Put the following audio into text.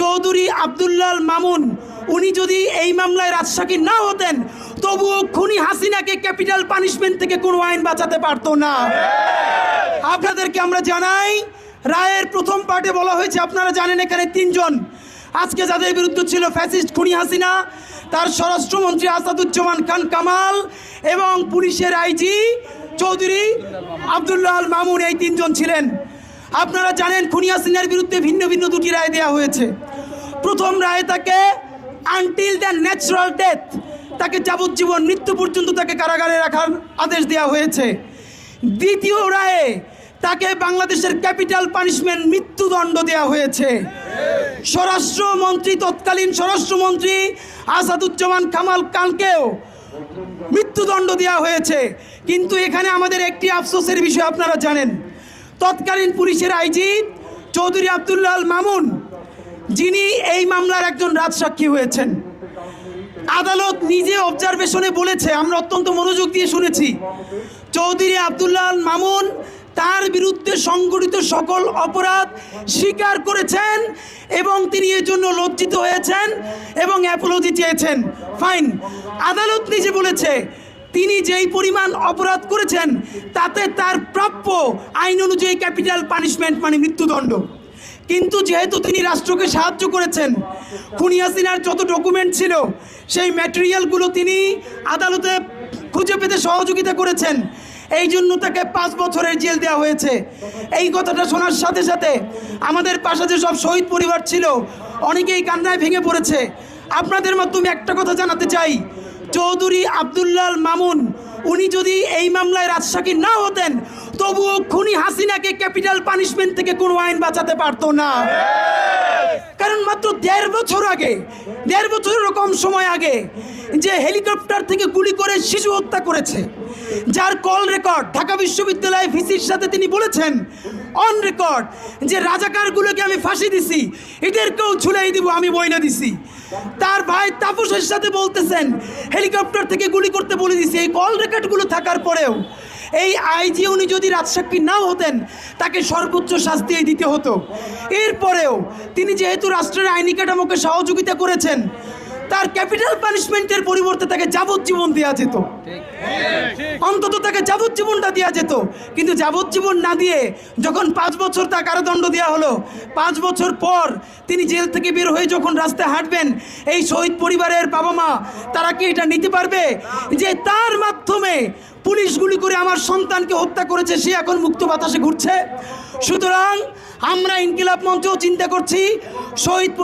চৌধুরী আবদুল্লাল মামুন, উনি যদি এই মামলায় রাজশাকী না হতেন, তবুও খুনি হাসিনাকে ক্যাপিটাল পানিশমেন্ট থেকে কোনো আইন বাঁচাতে পারতো না। আপনাদেরকে আমরা জানাই, রায়ের প্রথম পার্টে বলা হয়েছে, আপনারা জানেন এখানে তিনজন। আজকে যাদের বিরুদ্ধে ছিল ফ্যাসিস্ট খুনি হাসিনা, তার স্বরাষ্ট্রমন্ত্রী আসাদুজ্জামান খান কামাল এবং পুলিশের আইজি চৌধুরী আবদুল্লাহ আল মামুন এই তিনজন ছিলেন। আপনারা জানেন খুনি হাসিনার বিরুদ্ধে ভিন্ন ভিন্ন দুটি রায় দেওয়া হয়েছে। প্রথম রায়ে তাকে আনটিল দ্য ন্যাচারাল ডেথ তাকে যাবজ্জীবন মৃত্যু পর্যন্ত তাকে কারাগারে রাখার আদেশ দেওয়া হয়েছে। দ্বিতীয় রায়ে তাকে বাংলাদেশের ক্যাপিটাল পানিশমেন্ট মৃত্যুদণ্ড দেওয়া হয়েছে। স্বরাষ্ট্রমন্ত্রী, তৎকালীন স্বরাষ্ট্রমন্ত্রী আসাদুজ্জামান কামাল খানকেও মৃত্যুদণ্ড দেওয়া হয়েছে। কিন্তু এখানে আমাদের একটি আফসোসের বিষয় আপনারা জানেন। তৎকালীন পুলিশের আইজি চৌধুরী আবদুল্লাহ মামুন, যিনি এই মামলার একজন রাজসাক্ষী হয়েছেন। আদালত নিজে অবজারভেশনে বলেছে, আমরা অত্যন্ত মনোযোগ দিয়ে শুনেছি, চৌধুরী আবদুল্লাহ মামুন তার বিরুদ্ধে সংগঠিত সকল অপরাধ স্বীকার করেছেন এবং তিনি এর জন্য লজ্জিত হয়েছেন এবং অ্যাপোলজি চেয়েছেন। ফাইন আদালত নিজে বলেছে তিনি যেই পরিমাণ অপরাধ করেছেন, তাতে তার প্রাপ্য আইন অনুযায়ী ক্যাপিটাল পানিশমেন্ট মানে মৃত্যুদণ্ড। কিন্তু যেহেতু তিনি রাষ্ট্রকে সাহায্য করেছেন, খুনি হাসিনার যত ডকুমেন্ট ছিল, সেই ম্যাটেরিয়ালগুলো তিনি আদালতে খুঁজে পেতে সহযোগিতা করেছেন। এই জন্য তাকে পাঁচ বছরের জেল দেওয়া হয়েছে। এই কথাটা শোনার সাথে সাথে আমাদের পাশে যে সব শহীদ পরিবার ছিল, অনেকেই কান্নায় ভেঙে পড়েছে। আপনাদের মাধ্যমে একটা কথা জানাতে চাই চৌধুরী আবদুল্লাল মামুন, উনি যদি এই মামলায় রাজশাকী না হতেন, তবুও খুনি হাসিনাকে ক্যাপিটাল পানিশমেন্ট থেকে কোনো আইন বাঁচাতে পারতো না। কারণ মাত্র দেড় বছর আগে, দেড় বছরেরও কম সময় আগে যে হেলিকপ্টার থেকে গুলি করে শিশু হত্যা করেছে, যার কল রেকর্ড ঢাকা বিশ্ববিদ্যালয় ভিসির সাথে তিনি বলেছেন অন রেকর্ড যে রাজাকারগুলোকে আমি ফাঁসি দিছি, এদেরকেও ঝুলাই দিব, আমি বইনা দিছি। তার ভাই তাপসের সাথে বলতেছেন, হেলিকপ্টার থেকে গুলি করতে বলে দিয়েছি। এই কল রেকর্ডগুলো থাকার পরেও এই আইজি উনি যদি রাজসাক্ষী নাও হতেন, তাকে সর্বোচ্চ শাস্তি দিতে হতো। এরপরেও তিনি যেহেতু রাষ্ট্রের আইনি কাঠামোকে সহযোগিতা করেছেন তার ক্যাপিটাল পানিশমেন্টের পরিবর্তে তাকে যাবজ্জীবন দেওয়া যেত। অন্তত তাকে যাবজ্জীবনটা দেওয়া যেত। কিন্তু যাবজ্জীবন না দিয়ে যখন পাঁচ বছর তার কারাদণ্ড দেওয়া হলো, পাঁচ বছর পর তিনি জেল থেকে বের হয়ে যখন রাস্তায় হাঁটবেন, এই শহীদ পরিবারের বাবা মা তারা কি এটা নিতে পারবে? যে তার মাধ্যমে পুলিশ গুলি করে আমার সন্তানকে হত্যা করেছে, সে এখন মুক্ত বাতাসে ঘুরছে। সুতরাং আমরা ইনকিলাব মঞ্চও চিন্তা করছি, শহীদ